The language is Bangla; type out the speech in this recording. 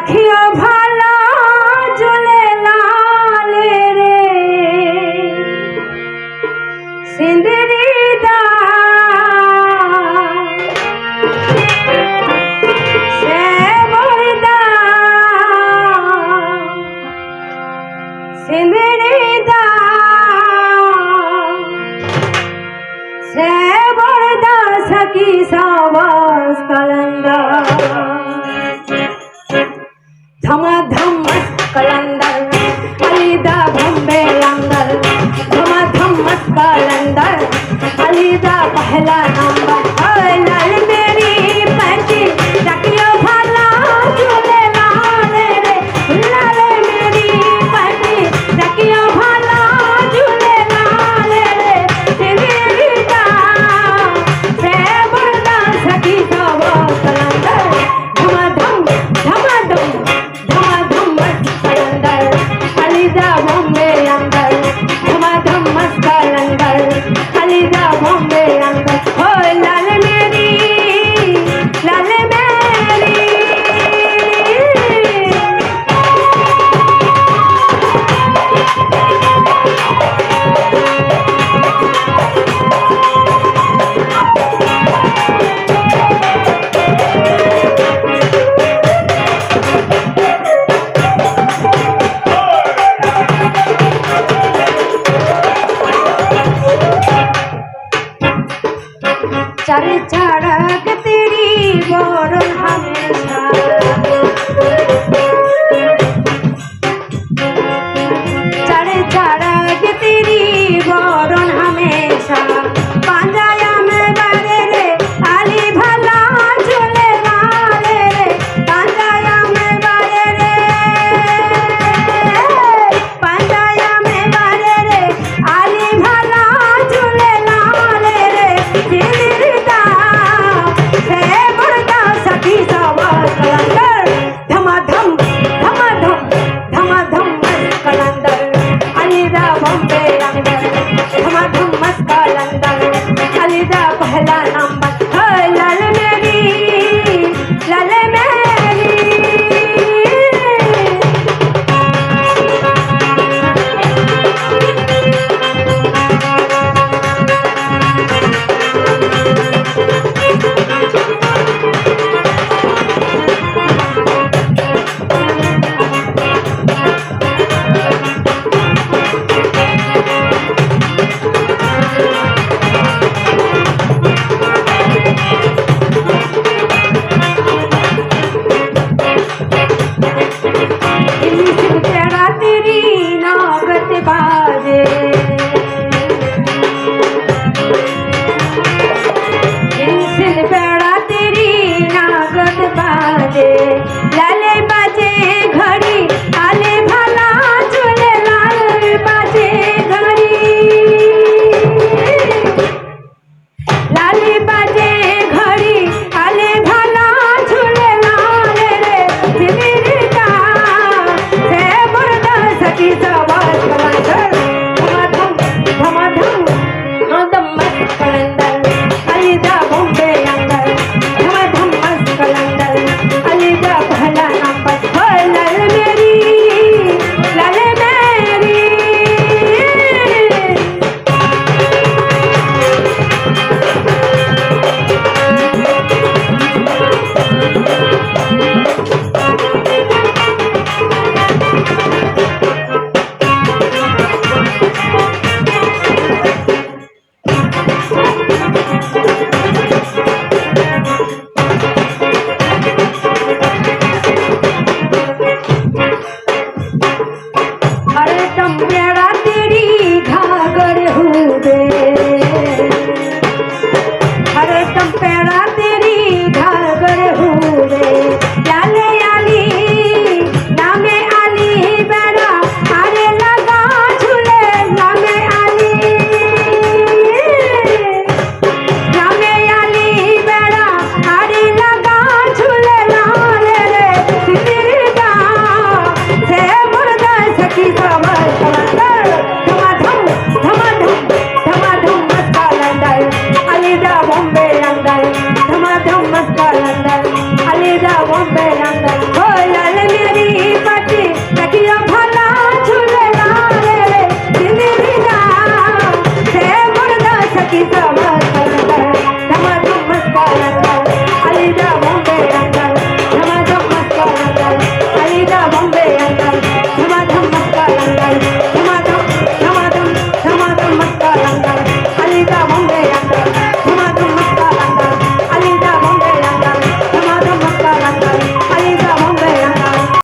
রাখিও ভালো জলে লালে রে। সিন্দরি সে বরদা সখী সাবাস কলন্দা पहला नंबर चारे चारा तेरी बोर हमेशा चारे चारा तेरी बोर हमेशा पांजाया में बारे रे आली भला चले मारे रे पांजाया में बारे रे पांजाया में बारे रे आली भला चले मारे रे vida, bombeando.